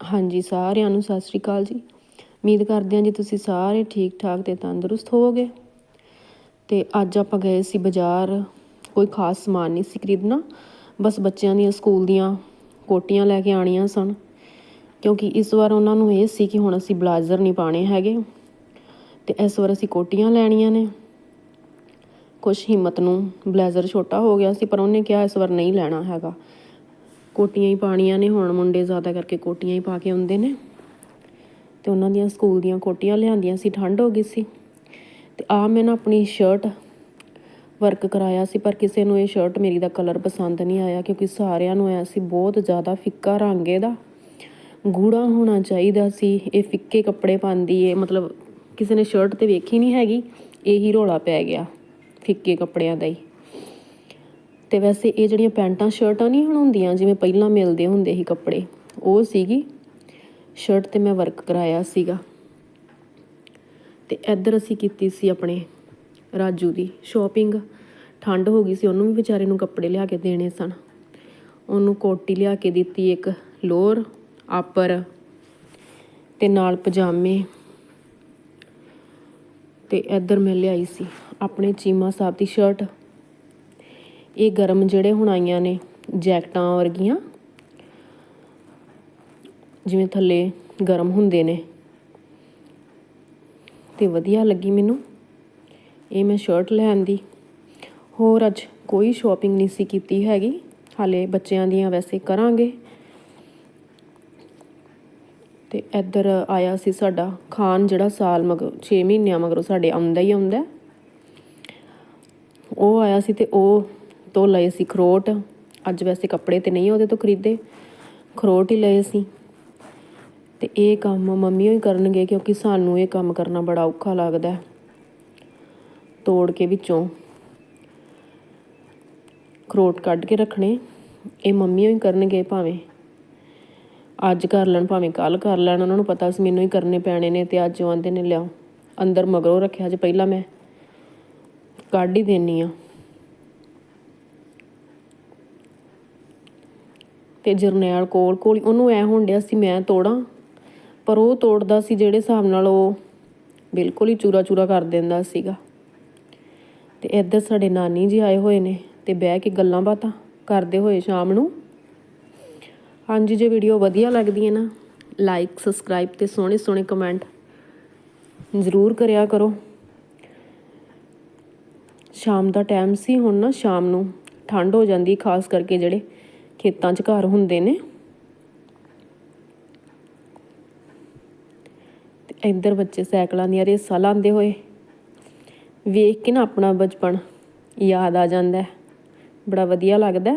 ਹਾਂਜੀ, ਸਾਰਿਆਂ ਨੂੰ ਸਤਿ ਸ਼੍ਰੀ ਅਕਾਲ ਜੀ। ਉਮੀਦ ਕਰਦੇ ਹਾਂ ਜੀ ਤੁਸੀਂ ਸਾਰੇ ਠੀਕ ਠਾਕ ਤੇ ਤੰਦਰੁਸਤ ਹੋਵੋਗੇ। ਤੇ ਅੱਜ ਆਪਾਂ ਗਏ ਸੀ ਬਾਜ਼ਾਰ, ਕੋਈ ਖਾਸ ਸਮਾਨ ਨਹੀਂ ਸੀ ਖਰੀਦਣਾ। ਬਸ ਬੱਚਿਆਂ ਦੀਆਂ ਸਕੂਲ ਦੀਆਂ ਕੋਟੀਆਂ ਲੈ ਕੇ ਆਣੀਆਂ ਸਨ। ਕਿਉਂਕਿ ਇਸ ਵਾਰ ਉਹਨਾਂ ਨੂੰ ਇਹ ਸੀ ਕਿ ਹੁਣ ਅਸੀਂ ਬਲਾਜ਼ਰ ਨਹੀਂ ਪਾਣੇ ਹੈਗੇ। ਤੇ ਇਸ ਵਾਰ ਅਸੀਂ ਕੋਟੀਆਂ ਲੈਣੀਆਂ ਨੇ। ਕੁਛ ਹਿੰਮਤ ਨੂੰ ਬਲੇਜ਼ਰ ਛੋਟਾ ਹੋ ਗਿਆ ਸੀ, ਪਰ ਉਹਨੇ ਕਿਹਾ ਇਸ ਵਾਰ ਨਹੀਂ ਲੈਣਾ ਹੈਗਾ। ਕੋਟੀਆਂ ਹੀ ਪਾਣੀਆਂ ਨੇ, ਹੁਣ ਮੁੰਡੇ ਜ਼ਿਆਦਾ ਕਰਕੇ ਕੋਟੀਆਂ ਹੀ ਪਾ ਕੇ ਆਉਂਦੇ ਨੇ। ਤੇ ਉਹਨਾਂ ਦੀਆਂ ਸਕੂਲ ਦੀਆਂ ਕੋਟੀਆਂ ਲਿਆਂਦੀਆਂ ਸੀ ਠੰਡ ਹੋ ਗਈ ਸੀ। ਤੇ ਆ ਮੈਂ ਨਾ ਆਪਣੀ ਸ਼ਰਟ ਵਰਕ ਕਰਾਇਆ ਸੀ, ਪਰ ਕਿਸੇ ਨੂੰ ਇਹ ਸ਼ਰਟ ਮੇਰੀ ਦਾ ਕਲਰ ਪਸੰਦ ਨਹੀਂ ਆਇਆ, ਕਿਉਂਕਿ ਸਾਰਿਆਂ ਨੂੰ ਆਇਆ ਸੀ, ਬਹੁਤ ਜ਼ਿਆਦਾ ਫਿੱਕਾ ਰੰਗ ਇਹਦਾ। ਗੂੜਾ ਹੋਣਾ ਚਾਹੀਦਾ ਸੀ, ਇਹ ਫਿੱਕੇ ਕੱਪੜੇ ਪਾਉਂਦੀ ਏ, ਮਤਲਬ ਕਿਸੇ ਨੇ ਸ਼ਰਟ ਤੇ ਵੇਖੀ ਨਹੀਂ ਹੈਗੀ, ਇਹੀ ਰੋਲਾ ਪੈ ਗਿਆ, ਫਿੱਕੇ ਕੱਪੜਿਆਂ ਦਾ ਹੀ। ਅਤੇ ਵੈਸੇ ਇਹ ਜਿਹੜੀਆਂ ਪੈਂਟਾਂ, ਸ਼ਰਟਾਂ ਨਹੀਂ ਹੁਣ ਹੁੰਦੀਆਂ ਜਿਵੇਂ ਪਹਿਲਾਂ ਮਿਲਦੇ ਹੁੰਦੇ ਸੀ ਕੱਪੜੇ, ਉਹ ਸੀਗੀ ਸ਼ਰਟ ਤੇ ਮੈਂ ਵਰਕ ਕਰਾਇਆ ਸੀਗਾ। ਅਤੇ ਇੱਧਰ ਅਸੀਂ ਕੀਤੀ ਸੀ ਆਪਣੇ ਰਾਜੂ ਦੀ ਸ਼ਾਪਿੰਗ ਠੰਡ ਹੋ ਗਈ ਸੀ, ਉਹਨੂੰ ਵੀ ਵਿਚਾਰੇ ਨੂੰ ਕੱਪੜੇ ਲਿਆ ਕੇ ਦੇਣੇ ਸਨ। ਉਹਨੂੰ ਕੋਟੀ ਲਿਆ ਕੇ ਦਿੱਤੀ ਇੱਕ ਲੋਅਰ ਆਪਰ ਤੇ ਨਾਲ ਪਜਾਮੇ। ਤੇ ਇੱਧਰ ਮੈਂ ਲਿਆਈ ਸੀ ਆਪਣੇ ਚੀਮਾ ਸਾਹਿਬ ਦੀ ਸ਼ਰਟ ਇਹ ਗਰਮ ਜਿਹੜੇ ਹੁਣ ਆਈਆਂ ਨੇ ਜੈਕਟਾਂ ਵਰਗੀਆਂ, ਜਿਵੇਂ ਥੱਲੇ ਗਰਮ ਹੁੰਦੇ ਨੇ। ਤੇ ਵਧੀਆ ਲੱਗੀ ਮੈਨੂੰ। ਇਹ ਮੈਂ ਸ਼ਰਟ ਲੈਣ ਦੀ। ਹੋਰ ਅੱਜ ਕੋਈ ਸ਼ਾਪਿੰਗ ਨਹੀਂ ਸੀ ਕੀਤੀ ਹੈਗੀ। ਹਾਲੇ ਬੱਚਿਆਂ ਦੀਆਂ ਵੈਸੇ ਕਰਾਂਗੇ। ਤੇ ਇੱਧਰ ਆਇਆ ਸੀ ਸਾਡਾ ਖਾਨ ਜਿਹੜਾ ਸਾਲ ਮਗਰ 6 ਮਹੀਨਿਆਂ ਮਗਰੋਂ ਸਾਡੇ ਆਉਂਦਾ ਹੀ ਆਉਂਦਾ। ਉਹ ਆਇਆ ਸੀ ਤੇ ਉਹ ਤੋਂ ਲਏ ਸੀ ਖਰੋਟ। ਅੱਜ ਵੈਸੇ ਕੱਪੜੇ ਤੇ ਨਹੀਂ ਉਹਦੇ ਤੋਂ ਖਰੀਦੇ। ਖਰੋਟ ਹੀ ਲਏ ਸੀ। ਤੇ ਇਹ ਕੰਮ ਮੰਮੀ ਹੀ ਕਰਨਗੇ ਕਿਉਂਕਿ ਸਾਨੂੰ ਇਹ ਕੰਮ ਕਰਨਾ ਬੜਾ ਔਖਾ ਲੱਗਦਾ ਤੋੜ ਕੇ ਵਿੱਚੋਂ ਖਰੋਟ ਕੱਢ ਕੇ ਰੱਖਣੇ। ਇਹ ਮੰਮੀ ਹੀ ਕਰਨਗੇ ਭਾਵੇਂ ਅੱਜ ਕਰ ਲੈਣ, ਭਾਵੇਂ ਕੱਲ ਕਰ ਲੈਣ। ਉਹਨਾਂ ਨੂੰ ਪਤਾ ਸੀ ਮੈਨੂੰ ਹੀ ਕਰਨੇ ਪੈਣੇ ਨੇ ਤੇ ਅੱਜ ਉਹ ਆਂਦੇ ਨੇ, ਲਿਆਓ। ਅੰਦਰ ਮਗਰੋਂ ਰੱਖਿਆ ਜੇ ਪਹਿਲਾਂ ਮੈਂ। ਕੱਢ ਹੀ ਦੇਣੀ ਆ। ਤੇ ਜਰਨੈਲ ਕੋਲ ਕੋਲ ਉਹਨੂੰ ਐ ਹੋਣ ਡਿਆ ਸੀ, ਮੈਂ ਤੋੜਾਂ। ਪਰ ਉਹ ਤੋੜਦਾ ਸੀ ਜਿਹੜੇ ਹਿਸਾਬ ਨਾਲ ਉਹ ਬਿਲਕੁਲ ਹੀ ਚੂਰਾ ਚੂਰਾ ਕਰ ਦਿੰਦਾ ਸੀਗਾ। ਤੇ ਇੱਧਰ ਸਾਡੇ ਨਾਨੀ ਜੀ ਆਏ ਹੋਏ ਨੇ ਤੇ ਬਹਿ ਕੇ ਗੱਲਾਂ ਬਾਤਾਂ ਕਰਦੇ ਹੋਏ ਸ਼ਾਮ ਨੂੰ। ਹਾਂਜੀ, ਜੇ ਵੀਡੀਓ ਵਧੀਆ ਲੱਗਦੀ ਹੈ ਨਾ ਲਾਈਕ ਸਬਸਕ੍ਰਾਈਬ ਤੇ ਸੋਹਣੇ ਸੋਹਣੇ ਕਮੈਂਟ ਜ਼ਰੂਰ ਕਰਿਆ ਕਰੋ। ਸ਼ਾਮ ਦਾ ਟਾਈਮ ਸੀ ਹੁਣ ਨਾ, ਸ਼ਾਮ ਨੂੰ ਠੰਡ ਹੋ ਜਾਂਦੀ, ਖਾਸ ਕਰਕੇ ਜਿਹੜੇ ਖੇਤਾਂ 'ਚ ਘਰ ਹੁੰਦੇ ਨੇ। ਤੇ ਇੱਧਰ ਬੱਚੇ ਸਾਈਕਲਾਂ ਦੀਆਂ ਰੇਸਾਂ ਲਾਉਂਦੇ ਹੋਏ ਵੇਖ ਕੇ ਨਾ ਆਪਣਾ ਬਚਪਨ ਯਾਦ ਆ ਜਾਂਦਾ ਬੜਾ ਵਧੀਆ ਲੱਗਦਾ